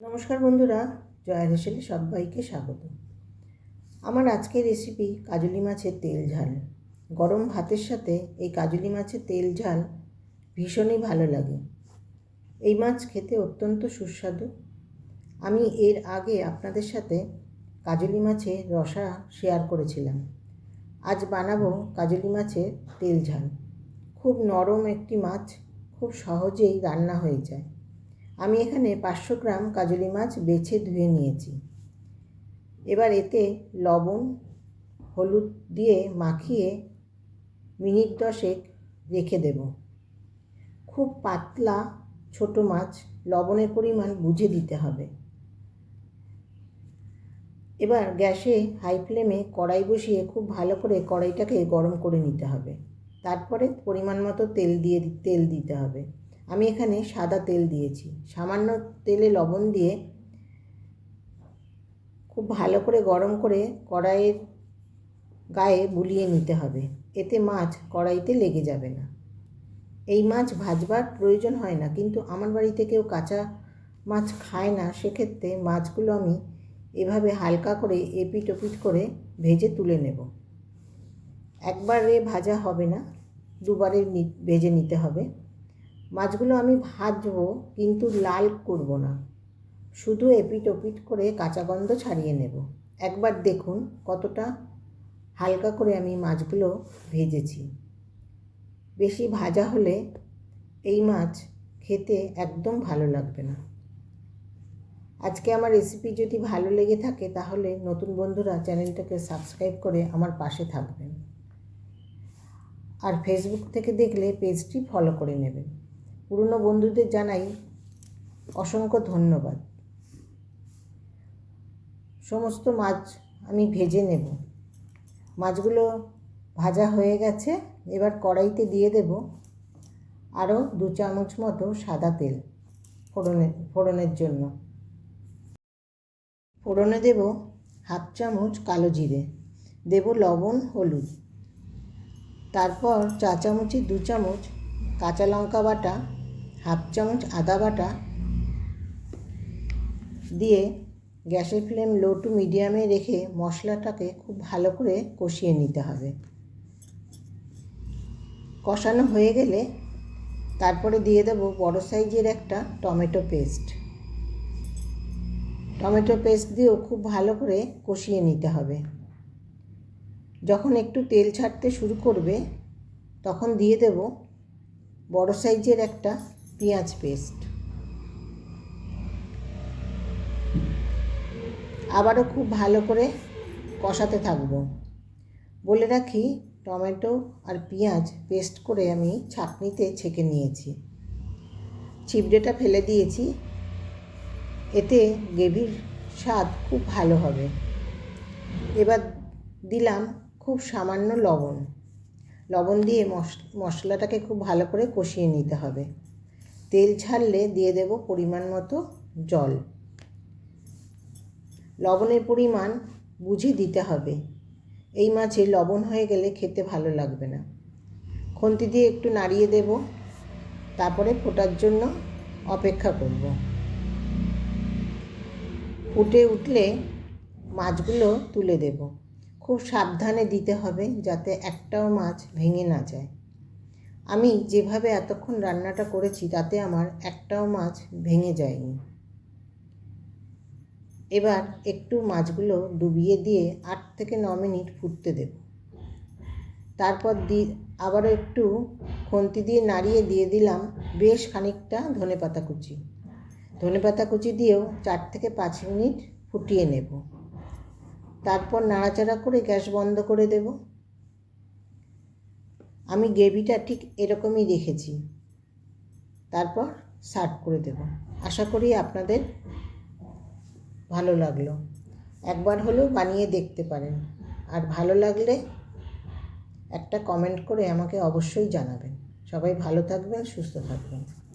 নমস্কার বন্ধুরা, জয়া রেসেলে সবাইকে স্বাগত। আমার আজকের রেসিপি কাজলি মাছের তেল ঝাল। গরম ভাতের সাথে এই কাজলি মাছের তেল ঝাল ভীষণই ভালো লাগে। এই মাছ খেতে অত্যন্ত সুস্বাদু। আমি এর আগে আপনাদের সাথে কাজলি মাছের রসা শেয়ার করেছিলাম। আজ বানাবো কাজলি মাছের তেল ঝাল। খুব নরম একটি মাছ, খুব সহজেই রান্না হয়ে যায়। আমি এখানে পাঁচশো গ্রাম কাজলি মাছ বেছে ধুয়ে নিয়েছি। এবার এতে লবণ, হলুদ দিয়ে মাখিয়ে মিনিট দশেক রেখে দেব। খুব পাতলা ছোট মাছ, লবণের পরিমাণ বুঝে দিতে হবে। এবার গ্যাসে হাই ফ্লেমে কড়াই বসিয়ে খুব ভালো করে কড়াইটাকে গরম করে নিতে হবে। তারপরে পরিমাণ মতো তেল দিয়ে তেল দিতে হবে। আমি এখানে সাদা তেল দিয়েছি। সামান্য তেলে লবণ দিয়ে খুব ভালো করে গরম করে কড়াইয়ের গায়ে বুলিয়ে নিতে হবে। এতে মাছ কড়াইতে লেগে যাবে না। এই মাছ ভাজবার প্রয়োজন হয় না, কিন্তু আমার বাড়িতে কেউ কাঁচা মাছ খায় না, সেক্ষেত্রে মাছগুলো আমি এভাবে হালকা করে এপিট ওপিট করে ভেজে তুলে নেব। একবারে ভাজা হবে না, দুবারে ভেজে নিতে হবে। মাছগুলো আমি ভাজবো, কিন্তু লাল করব না। শুধু এপিট ওপিট করে কাঁচা গন্ধ ছাড়িয়ে নেব। একবার দেখুন কতটা হালকা করে আমি মাছগুলো ভেজেছি। বেশি ভাজা হলে এই মাছ খেতে একদম ভালো লাগবে না। আজকে আমার রেসিপি যদি ভালো লেগে থাকে, তাহলে নতুন বন্ধুরা চ্যানেলটাকে সাবস্ক্রাইব করে আমার পাশে থাকবেন। আর ফেসবুক থেকে দেখলে পেজটি ফলো করে নেবেন। পুরনো বন্ধুদের জানাই অসংখ্য ধন্যবাদ। সমস্ত মাছ আমি ভেজে নেব। মাছগুলো ভাজা হয়ে গেছে, এবার কড়াইতে দিয়ে দেব আরও দু চামচ মতো সাদা তেল ফোড়নের ফোড়নের জন্য। ফোড়নে দেব হাফ চামচ কালো জিরে, দেব লবণ, হলুদ। তারপর চা চামচে দু চামচ কাঁচা লঙ্কা বাটা হাফ চামচ আদা বাটা দিয়ে গ্যাসের ফ্লেম লো টু মিডিয়ামে রেখে মশলাটাকে খুব ভালো করে কষিয়ে নিতে হবে। কষানো হয়ে গেলে তারপরে দিয়ে দেব বড় সাইজের একটা টমেটো পেস্ট। টমেটো পেস্ট দিয়েও খুব ভালো করে কষিয়ে নিতে হবে। যখন একটু তেল ছাড়তে শুরু করবে, তখন দিয়ে দেব বড় সাইজের একটা পেঁয়াজ পেস্ট আবারও খুব ভালো করে কষাতে থাকব। বলে রাখি, টমেটো আর পেঁয়াজ পেস্ট করে আমি ছাঁকনিতে ছেঁকে নিয়েছি। চিবড়েটা ফেলে দিয়েছি। এতে গ্রেভির স্বাদ খুব ভালো হবে। এবার দিলাম খুব সামান্য লবণ। লবণ দিয়ে মশলাটাকে খুব ভালো করে কষিয়ে নিতে হবে। তেল ছাড়লে দিয়ে দেব পরিমাণ মতো জল। লবণের পরিমাণ বুঝে দিতে হবে। এই মাছে লবণ হয়ে গেলে খেতে ভালো লাগবে না। খুন্তি দিয়ে একটু নাড়িয়ে দেব। তারপরে ফোটার জন্য অপেক্ষা করব। ফুটে উঠলে মাছগুলো তুলে দেব। খুব সাবধানে দিতে হবে যাতে একটাও মাছ ভেঙে না যায়। আমি যেভাবে এতক্ষণ রান্নাটা করেছি, তাতে আমার একটাও মাছ ভেঙে যায়নি। এবার একটু মাছগুলো ডুবিয়ে দিয়ে আট থেকে ন মিনিট ফুটতে দেব। তারপর দি, আবারও একটু খন্তি দিয়ে নাড়িয়ে দিয়ে দিলাম বেশ খানিকটা ধনে পাতা কুচি। ধনে পাতা কুচি দিয়েও চার থেকে পাঁচ মিনিট ফুটিয়ে নেব। তারপর নাড়াচাড়া করে গ্যাস বন্ধ করে দেব। আমি গ্রেভিটা ঠিক এরকমই রেখেছি। তারপর সার্ভ করে দেব। আশা করি আপনাদের ভালো লাগল। একবার হলেও বানিয়ে দেখতে পারেন। আর ভালো লাগলে একটা কমেন্ট করে আমাকে অবশ্যই জানাবেন। সবাই ভালো থাকবেন, সুস্থ থাকবেন।